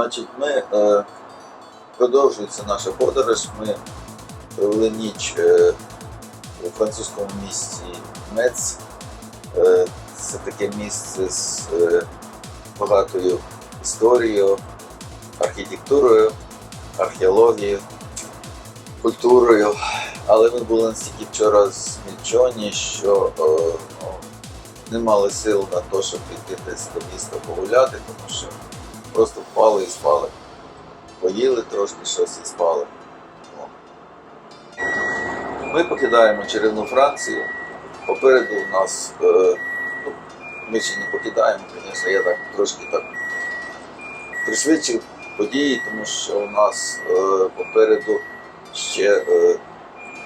Значить, ми е, продовжується наша подорож. Ми провели ніч е, у французькому місті Мец. Е, це таке місце з е, багатою історією, архітектурою, археологією, культурою. Але ми були настільки вчора змільчені, що е, ну, не мали сил на те, щоб піти десь до міста погуляти, тому що просто впали і спали. Поїли трошки щось і спали. О. Ми покидаємо чарівну Францію. Попереду у нас е, ну, ми ще не покидаємо, звісно, я так трошки так пришвидшив події, тому що у нас е, попереду ще е,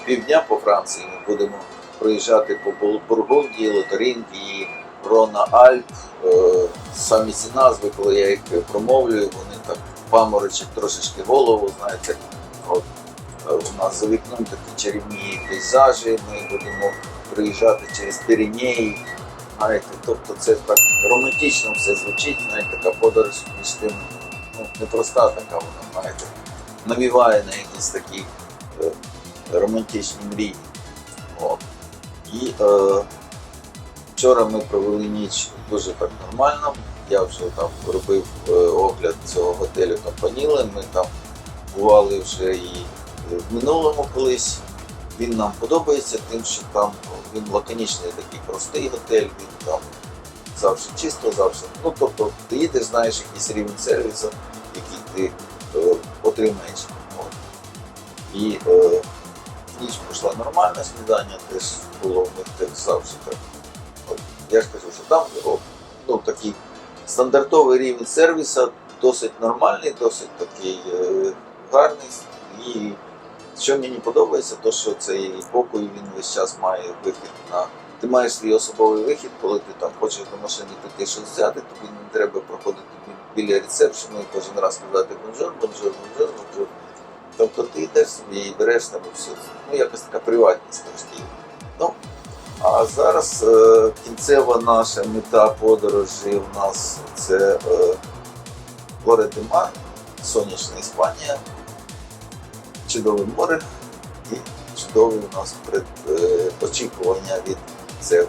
півдня по Франції ми будемо проїжджати по Бургундії, Лотарингії, Рона Альп. Е, Самі ці назви, коли я їх промовлюю, вони так паморочать трошечки голову, знаєте. От, е, у нас за вікном такі чарівні пейзажі, ми будемо проїжджати через Піренеї. Знаєте, тобто це так романтично все звучить, знаєте, така подорож між тим, ну, непроста така вона, знаєте, навіває на якісь такі е, романтичні мрії. От. І е, вчора ми провели ніч дуже так нормально. Я вже там робив е, огляд цього готелю Компаніли. Ми там бували вже і в минулому колись. Він нам подобається тим, що там він лаконічний такий простий готель, він там завжди чисто, завжди. Ну тобто ти їдеш, знаєш якийсь рівень сервісу, який ти е, отримаєш. От. І е, ніч пройшла нормально, снідання теж було них теж завжди так. Я ж кажу, що там ну, такий стандартовий рівень сервісу, досить нормальний, досить такий е, гарний. І що мені подобається, то що цей покой він весь час має вихід на. Ти маєш свій особовий вихід, коли ти там хочеш до машини піти щось взяти, тобі не треба проходити біля ресепшену і кожен раз казати бонжур, бонжур, бонжур, бонжур. Тобто ти йдеш собі і береш там і все. Ну, якась така приватність трошки. Ну, а зараз е, кінцева наша мета подорожі у нас це е, Лоре сонячна Іспанія, чудове море і чудове у нас пред, е, очікування від цього.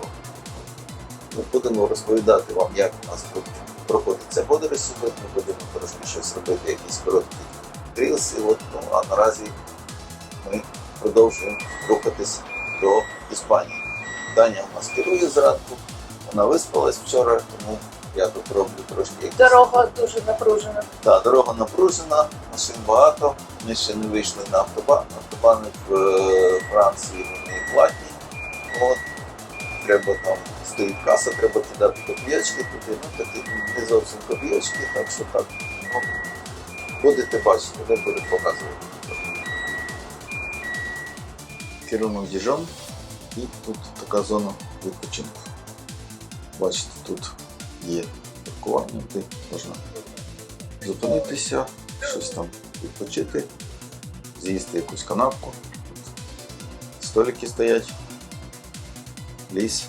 Ми будемо розповідати вам, як у нас проходить ця подорож сьогодні, ми будемо трошки щось робити, якісь короткі рілси. От, ну, а наразі ми продовжуємо рухатись до Іспанії. Нас керує зранку, вона виспалась вчора, тому я тут роблю трошки якісь Дорога дуже напружена. так, дорога напружена, машин багато. Ми ще не вийшли на автобан. Автобани в е, Франції вони платні. От. Треба там стоїть каса, треба кидати копійочки туди. Ну такі не зовсім копійочки, так що так. Ну, будете бачити, де буде показувати. Керуємо в Діжон і тут така зона відпочинку. Бачите, тут є паркування, де можна зупинитися, щось там відпочити, з'їсти якусь канапку. Столики стоять, ліс,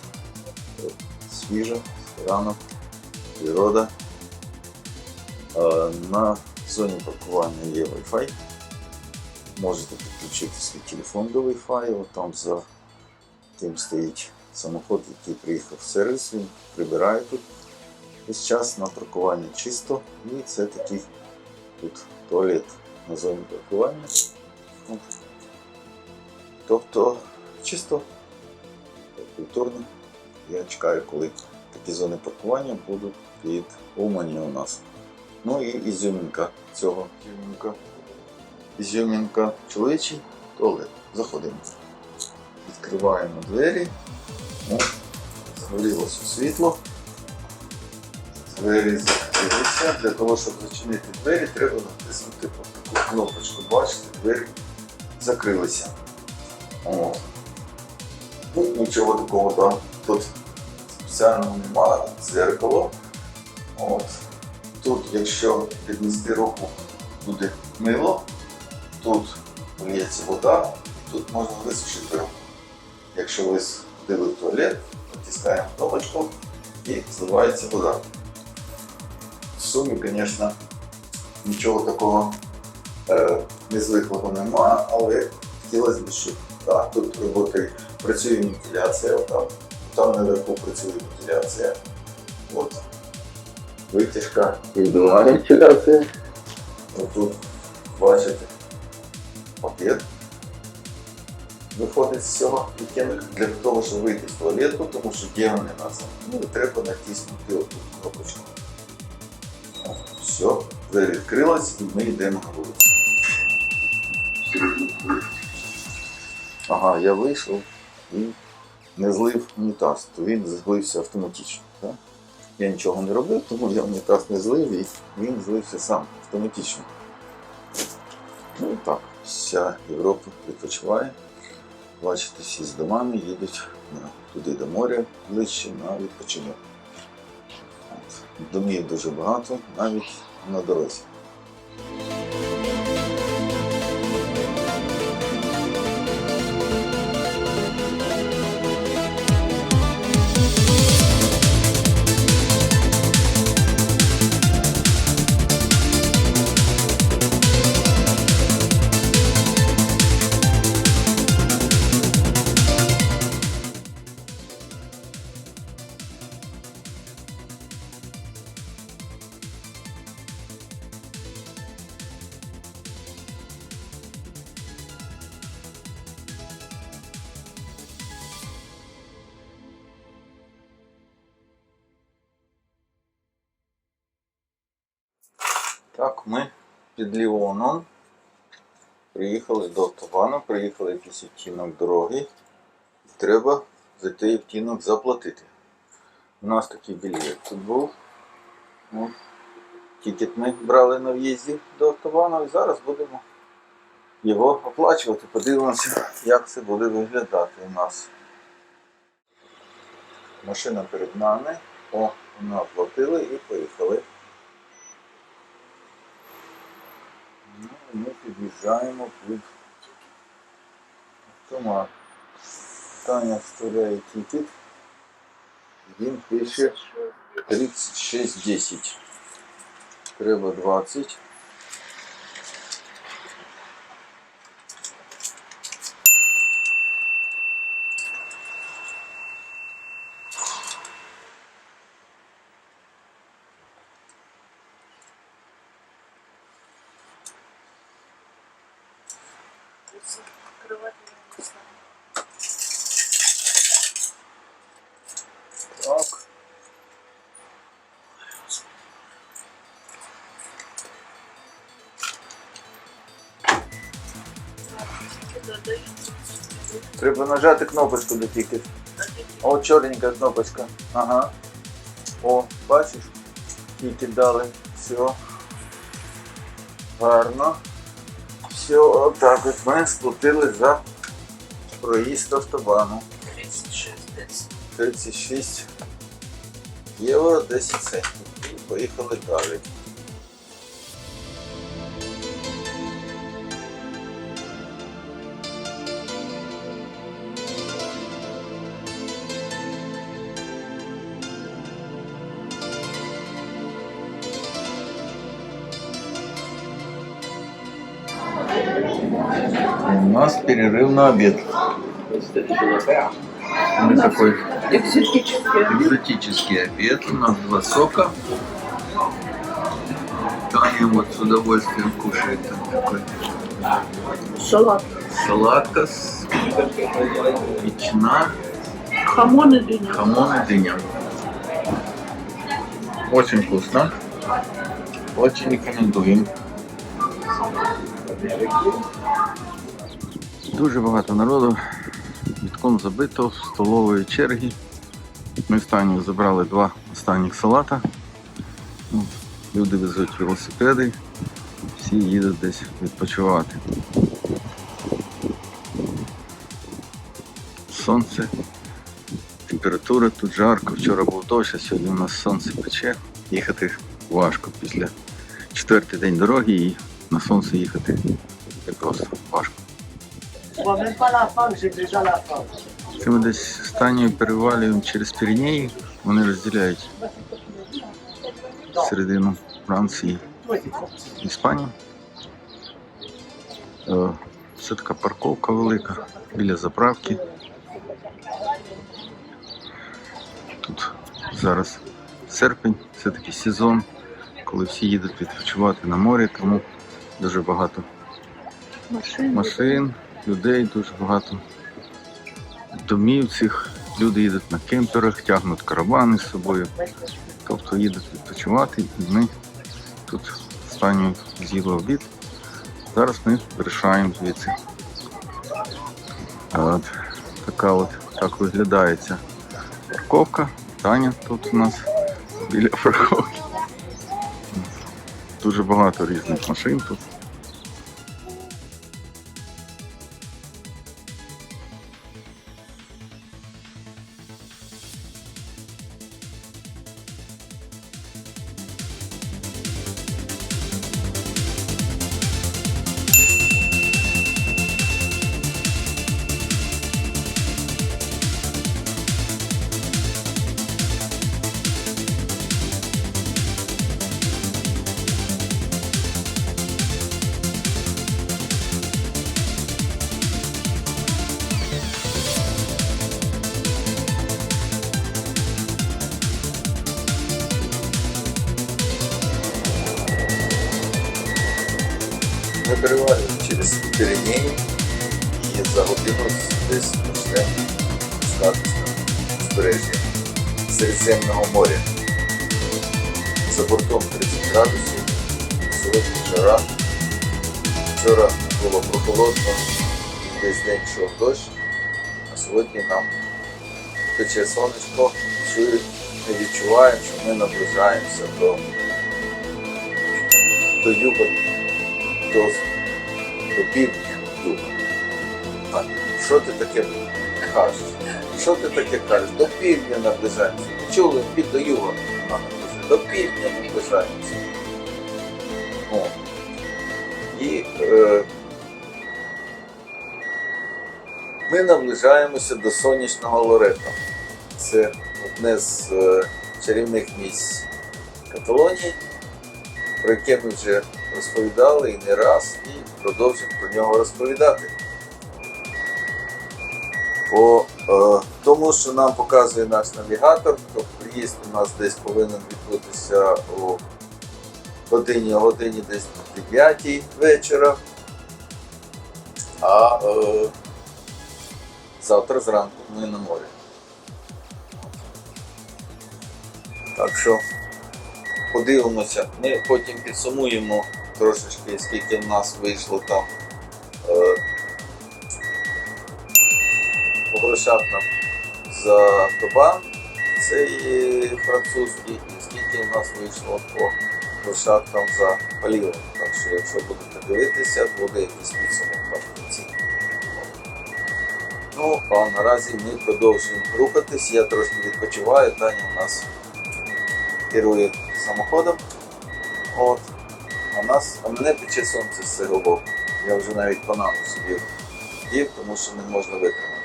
е, свіжо, рано, природа. На зоні паркування є Wi-Fi. Можете підключити свій телефон до Wi-Fi, там за тим стоїть самоход, який приїхав в сервіс, він прибирає тут весь час на паркуванні чисто. І це такий тут туалет на зоні паркування. Тобто чисто культурно. Я чекаю, коли такі зони паркування будуть під Умані у нас. Ну і ізюмінка цього. Ізюмінка. Ізюмінка чоловічий туалет. Заходимо. Відкриваємо двері. О, згорілося світло. Двері закрилися. Для того, щоб зачинити двері, треба натиснути таку кнопочку. Бачите, двері закрилися. О. Ну, нічого такого там тут спеціального немає. Дзеркало. От. Тут, якщо піднести руку, буде мило, тут лється вода, тут можна висушити. Якщо ви ходили в туалет, натискаємо кнопочку і зливається вода. В сумі, звісно, нічого такого е, незвиклого немає, але хотілося б, щоб так, тут роботи, працює вентиляція, там, там наверху працює вентиляція. От. Витяжка, видова вентиляція. Отут бачите пакет виходить з цього відтінок для того, щоб вийти з туалету, тому що де вони нас. Ну, і треба натиснути оту кнопочку. Все, двері відкрилась і ми йдемо на вулицю. Ага, я вийшов і не злив унітаз, то він злився автоматично. Так? Я нічого не робив, тому я унітаз не злив і він злився сам автоматично. Ну і так, вся Європа відпочиває. Бачите, всі з домами їдуть на, туди до моря ближче на відпочинок. Домів дуже багато, навіть на дорозі. Так, ми під Ліоном приїхали до Табану, приїхали якийсь відтінок дороги. Треба за той відтінок заплатити. У нас такий білет тут був. Ну, тікет ми брали на в'їзді до автобану і зараз будемо його оплачувати. Подивимося, як це буде виглядати у нас. Машина перед нами. О, ми оплатили і поїхали. Ну, і під'їжджаємо під автомат. Таня вставляє тікет. Він пише 3610. Треба 20. Так. Треба нажати кнопочку до тікет. О, чорненька кнопочка. Ага. О, бачиш? Тікет дали. Все. Гарно. Все, отак от ми сплатили за проїзд автобану. 36 євро 10 центів. І поїхали далі. Нас перерыв на обед. Мы такой экзотический обед. У нас два сока. Таня вот с удовольствием кушает там такой Салат. салатка с ветчина, Хамон и дыня. хамон и дыня. Очень вкусно. Очень рекомендуем. Дуже багато народу. Бітком забито, столової черги. Ми останні забрали два останніх салата. Люди везуть велосипеди, всі їдуть десь відпочивати. Сонце, температура тут жарко, вчора був дощ, а сьогодні у нас сонце пече. Їхати важко після четвертий день дороги і на сонце їхати просто важко. Vois même pas la femme, j'ai déjà la femme. Це ми десь останньою перевалюємо через Піренеї. Вони розділяють середину Франції і Іспанії. Е, Це така парковка велика біля заправки. Тут зараз серпень, це такий сезон, коли всі їдуть відпочивати на морі, тому дуже багато машин, людей дуже багато. Домів цих люди їдуть на кемперах, тягнуть каравани з собою. Тобто їдуть відпочивати, і ми тут останню з'їли обід. Зараз ми вирішаємо звідси. От, така от так виглядає ця парковка. Таня тут у нас біля парковки. Дуже багато різних машин тут. Піренеї і за годину десь почнемо спускатися Середземного моря. За бортом 30 градусів, сьогодні жара. Вчора було прохолодно, весь день йшов дощ, а сьогодні нам пече сонечко, чують, відчуваємо, що ми наближаємося до, до юга до, до півдня що ти таке кажеш? Що ти таке кажеш? До півдня наближаємося. Чули, під до юга наближається. До півдня наближаємося. О. І е, ми наближаємося до сонячного Лорета. Це одне з е, чарівних місць Каталонії про яке ми вже розповідали і не раз, і продовжимо про нього розповідати. По е, тому, що нам показує наш навігатор, то приїзд у нас десь повинен відбутися о годині, годині десь 9 вечора. А е, завтра зранку ми на морі. Так що подивимося. Ми потім підсумуємо трошечки, скільки в нас вийшло там 50 нам за автобан. цей і французький, і скільки в нас вийшло по площадкам за паліво. Так що, якщо будете дивитися, буде якийсь підсумок в кінці. Ну, а наразі ми продовжуємо рухатись, я трошки відпочиваю, дані у нас керує самоходом. От. А нас, а мене пече сонце з боку. Я вже навіть панаму собі дів, тому що не можна витримати.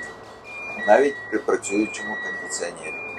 Навіть при працюючому кондиціонері.